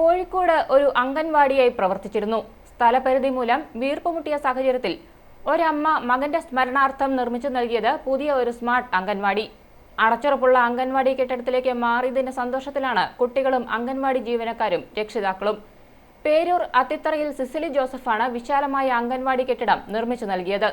കോഴിക്കോട് ഒരു അംഗൻവാടിയായി പ്രവർത്തിച്ചിരുന്നു. സ്ഥലപരിധി മൂലം വീർപ്പുമുട്ടിയ സാഹചര്യത്തിൽ ഒരമ്മ മകന്റെ സ്മരണാർത്ഥം നിർമ്മിച്ചു നൽകിയത് പുതിയ ഒരു സ്മാർട്ട് അംഗൻവാടി. അടച്ചുറപ്പുള്ള അംഗൻവാടി കെട്ടിടത്തിലേക്ക് മാറിയതിന്റെ സന്തോഷത്തിലാണ് കുട്ടികളും അംഗൻവാടി ജീവനക്കാരും രക്ഷിതാക്കളും. പേരൂർ അത്തിത്തറയിൽ സിസിലി ജോസഫാണ് വിശാലമായ അംഗൻവാടി കെട്ടിടം നിർമ്മിച്ചു നൽകിയത്.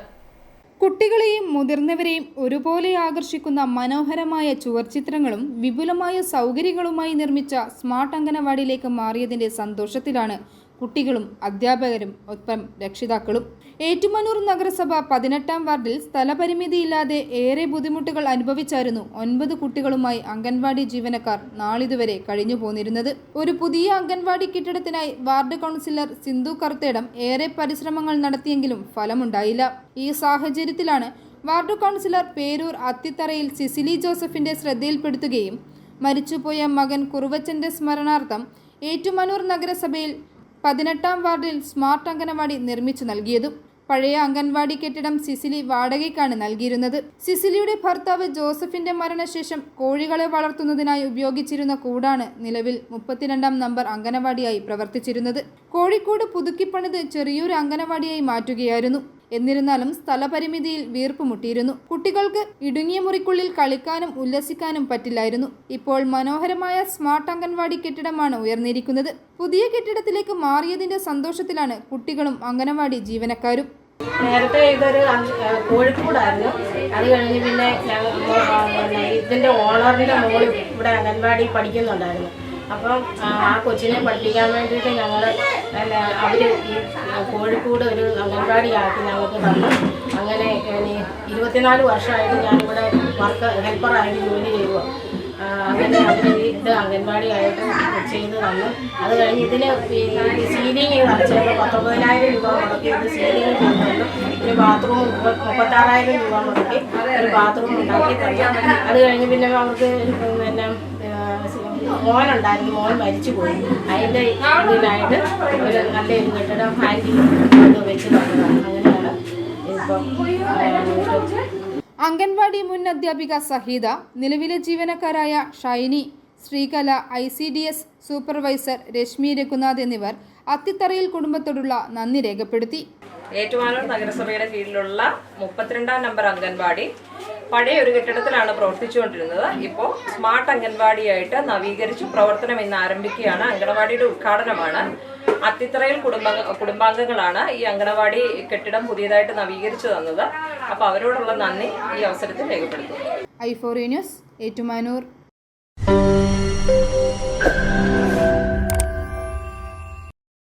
കുട്ടികളെയും മുതിർന്നവരെയും ഒരുപോലെ ആകർഷിക്കുന്ന മനോഹരമായ ചുവർച്ചിത്രങ്ങളും വിപുലമായ സൗകര്യങ്ങളുമായി നിർമ്മിച്ച സ്മാർട്ട് അംഗനവാടിയിലേക്ക് മാറിയതിന്റെ സന്തോഷത്തിലാണ് കുട്ടികളും അധ്യാപകരും ഒപ്പം രക്ഷിതാക്കളും. ഏറ്റുമാനൂർ നഗരസഭ പതിനെട്ടാം വാർഡിൽ സ്ഥലപരിമിതിയില്ലാതെ ഏറെ ബുദ്ധിമുട്ടുകൾ അനുഭവിച്ചായിരുന്നു ഒൻപത് കുട്ടികളുമായി അംഗൻവാടി ജീവനക്കാർ നാളിതുവരെ കഴിഞ്ഞു പോന്നിരുന്നത് ഒരു പുതിയ അംഗൻവാടി കെട്ടിടത്തിനായി വാർഡ് കൗൺസിലർ സിന്ധു കർത്തേടം ഏറെ പരിശ്രമങ്ങൾ നടത്തിയെങ്കിലും ഫലമുണ്ടായില്ല. ഈ സാഹചര്യത്തിലാണ് വാർഡ് കൗൺസിലർ പേരൂർ അത്തിത്തറയിൽ സിസിലി ജോസഫിന്റെ ശ്രദ്ധയിൽപ്പെടുത്തുകയും മരിച്ചുപോയ മകൻ കുറുവച്ചന്റെ സ്മരണാർത്ഥം ഏറ്റുമാനൂർ നഗരസഭയിൽ പതിനെട്ടാം വാർഡിൽ സ്മാർട്ട് അംഗനവാടി നിർമ്മിച്ചു നൽകിയതും പഴയ അംഗൻവാടി കെട്ടിടം സിസിലി വാടകയ്ക്കാണ് നൽകിയിരുന്നത്. സിസിലിയുടെ ഭർത്താവ് ജോസഫിന്റെ മരണശേഷം കോഴികളെ വളർത്തുന്നതിനായി ഉപയോഗിച്ചിരുന്ന കൂടാണ് നിലവിൽ മുപ്പത്തിരണ്ടാം നമ്പർ അംഗനവാടിയായി പ്രവർത്തിച്ചിരുന്നത്. കോഴിക്കോട് പുതുക്കിപ്പണിത് ചെറിയൊരു അംഗനവാടിയായി മാറ്റുകയായിരുന്നു. എന്നിരുന്നാലും സ്ഥലപരിമിതിയിൽ വീർപ്പുമുട്ടിയിരുന്നു കുട്ടികൾക്ക് ഇടുങ്ങിയ മുറിക്കുള്ളിൽ കളിക്കാനും ഉല്ലസിക്കാനും പറ്റില്ലായിരുന്നു. ഇപ്പോൾ മനോഹരമായ സ്മാർട്ട് അംഗൻവാടി കെട്ടിടമാണ് ഉയർന്നിരിക്കുന്നത്. പുതിയ കെട്ടിടത്തിലേക്ക് മാറിയതിന്റെ സന്തോഷത്തിലാണ് കുട്ടികളും അംഗനവാടി ജീവനക്കാരും. നേരത്തെ ഇതൊരു കോഴിക്കൂടായിരുന്നു. അത് കഴിഞ്ഞ് പിന്നെ ഇതിന്റെ ഓണറിന്റെ മോൾ ഇവിടെ അംഗൻവാടി പഠിക്കുന്നുണ്ടായിരുന്നു. അപ്പം ആ, കൊച്ചിനെ പഠിപ്പിക്കാൻ വേണ്ടിയിട്ട് ഞങ്ങൾ അവർ കോഴിക്കോട് ഒരു അംഗൻവാടി ആക്കി ഞങ്ങൾക്ക് തന്നു. അങ്ങനെ ഇരുപത്തിനാല് വർഷമായിട്ട് ഞാനിവിടെ വർക്ക് ഹെൽപ്പറായിട്ട് ജോലി ആ, അങ്ങനെ അവർ ഇത് അംഗൻവാടിയായിട്ട് ചെയ്ത് തന്നു. അത് കഴിഞ്ഞ് ഇതിന് സീലിംഗ് നടച്ചപ്പോൾ പത്തൊമ്പതിനായിരം രൂപ മുടക്കി ഇത് സീലിംഗ് ചെയ്ത് തന്നു. ഒരു ബാത്റൂം മുപ്പത്താറായിരം രൂപ മുടക്കി ഒരു ബാത്റൂം ഉണ്ടാക്കി തന്നു. അത് കഴിഞ്ഞ് പിന്നെ അവർക്ക് പിന്നെ മോനുണ്ടായിരുന്നു മോൻ മരിച്ചു പോയി അതിന്റെ ഇതിനായിട്ട് ഒരു നല്ല കെട്ടിടം ഹാൻഡിൽ കൊണ്ട് വെച്ച് തന്നതാണ് അങ്ങനെയാണ് ഇപ്പം അംഗൻവാടി മുൻ അധ്യാപിക സഹിത നിലവിലെ ജീവനക്കാരായ Shiny Sreekala I C D S supervisor Reshmi Raghunath എന്നിവർ അത്തിത്തറയിൽ കുടുംബത്തോടുള്ള നന്ദി രേഖപ്പെടുത്തി. ഏറ്റുമാനൂർ നഗരസഭയുടെ കീഴിലുള്ള മുപ്പത്തിരണ്ടാം നമ്പർ അംഗൻവാടി പഴയ ഒരു കെട്ടിടത്തിലാണ് പ്രവർത്തിച്ചുകൊണ്ടിരുന്നത്. ഇപ്പോൾ സ്മാർട്ട് അംഗൻവാടിയായിട്ട് നവീകരിച്ച് പ്രവർത്തനം ഇന്ന് ആരംഭിക്കുകയാണ്. അംഗനവാടിയുടെ ഉദ്ഘാടനമാണ്. അത്തിത്തറയിൽ കുടുംബ കുടുംബാംഗങ്ങളാണ് ഈ അംഗനവാടി കെട്ടിടം പുതിയതായിട്ട് നവീകരിച്ചു തന്നത്. അപ്പോൾ അവരോടുള്ള നന്ദി ഈ അവസരത്തിൽ രേഖപ്പെടുത്തുന്നു. I four news Ettumanoor.